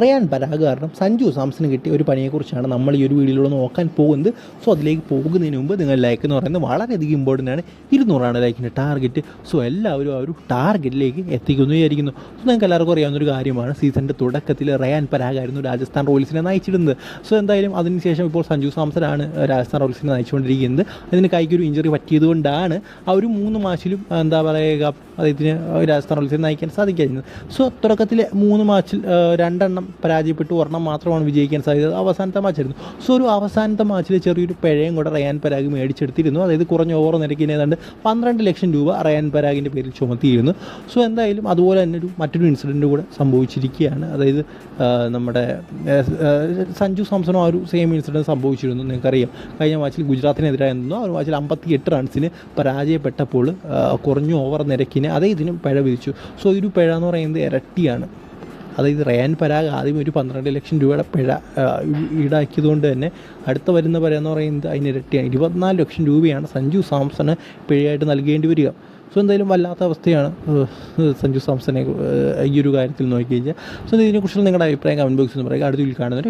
Ryan Parag കാരണം സഞ്ജു സാംസന് കിട്ടിയ ഒരു പണിയെക്കുറിച്ചാണ് നമ്മൾ ഈ ഒരു വീഡിയോയിലൂടെ നോക്കാൻ പോകുന്നത്. സോ അതിലേക്ക് പോകുന്നതിന് മുമ്പ് നിങ്ങൾ ലൈക്ക് എന്ന് പറയുന്നത് വളരെയധികം ഇമ്പോർട്ടന്റ് ആണ്. ഇരുന്നൂറാണ് ലൈക്കിന്റെ ടാർഗറ്റ് സോ എല്ലാവരും ആ ഒരു ടാർഗറ്റിലേക്ക് എത്തിക്കുന്നു വിചാരിക്കുന്നു. സോ നിങ്ങൾക്ക് എല്ലാവർക്കും അറിയാവുന്ന ഒരു കാര്യമാണ് സീസണിന്റെ തുടക്കത്തിൽ റയാൻ പരാഗായിരുന്നു രാജസ്ഥാൻ റോയൽസിനെ നയിച്ചിരുന്നത്. സോ എന്തായാലും അതിനുശേഷം ഇപ്പോൾ സഞ്ജു സാംസനാണ് രാജസ്ഥാൻ റോയൽസിനെ നയിച്ചുകൊണ്ടിരിക്കുന്നത്. അതിന് കൈക്കൊരു ഇഞ്ചറി പറ്റിയതുകൊണ്ടാണ് ആ ഒരു മൂന്ന് മാച്ചിലും എന്താ പറയുക അദ്ദേഹത്തിന് രാജസ്ഥാൻ റോയൽസിനെ നയിക്കാൻ സാധിക്കാതിരുന്നത്. സോ തുടക്കത്തിലെ മൂന്ന് മാച്ചിൽ ആ, രണ്ടെണ്ണം പരാജയപ്പെട്ടു ഒരെണ്ണം മാത്രമാണ് വിജയിക്കാൻ സാധിച്ചത് അവസാനത്തെ മാച്ചായിരുന്നു സോ ഒരു അവസാനത്തെ മാച്ചിൽ ചെറിയൊരു പിഴയും കൂടെ റയാൻ പരാഗ് മേടിച്ചെടുത്തിരുന്നു. അതായത് കുറഞ്ഞ ഓവർ നിരക്കിന് ഏതാണ്ട് പന്ത്രണ്ട് ലക്ഷം രൂപ റയാൻ പരാഗിന്റെ പേരിൽ ചുമത്തിയിരുന്നു. സോ എന്തായാലും അതുപോലെ തന്നെ ഒരു മറ്റൊരു ഇൻസിഡന്റ് കൂടെ സംഭവിച്ചിരിക്കുകയാണ്. അതായത് നമ്മുടെ സഞ്ജു സാംസണും ആ ഒരു സെയിം ഇൻസിഡന്റ് സംഭവിച്ചിരുന്നു. നിങ്ങൾക്കറിയാം. കഴിഞ്ഞ മാച്ചിൽ ഗുജറാത്തിനെതിരായി നിന്നു. ആ ഒരു മാച്ചിൽ അമ്പത്തി എട്ട് റൺസിന് പരാജയപ്പെട്ടപ്പോൾ കുറഞ്ഞ ഓവർ നിരക്കിന് അതേ ഇതിനും പിഴ വിധിച്ചു. സോ ഒരു പിഴ എന്ന് പറയുന്നത് ഇരട്ടിയാണ്. അതായത് റയാൻ പരാഗ് ആദ്യം ഒരു പന്ത്രണ്ട് ലക്ഷം രൂപയുടെ പിഴ ഈടാക്കിയതുകൊണ്ട് തന്നെ അടുത്ത വരുന്ന പര എന്ന് പറയുന്നത് അതിന് ഇരട്ടിയാണ് ഇരുപത്തിനാല് ലക്ഷം രൂപയാണ് സഞ്ജു സാംസണ് പിഴയായിട്ട് നൽകേണ്ടി വരിക. സോ എന്തായാലും വല്ലാത്ത അവസ്ഥയാണ് സഞ്ജു സാംസനെ ഈ ഒരു കാര്യത്തിൽ നോക്കി കഴിഞ്ഞാൽ സോ ഇതിനെക്കുറിച്ചുള്ള നിങ്ങളുടെ അഭിപ്രായം കമന്റ് ബോക്സിൽ പറയുക. അടുത്ത വീട്ടിൽ കാണുന്നവർ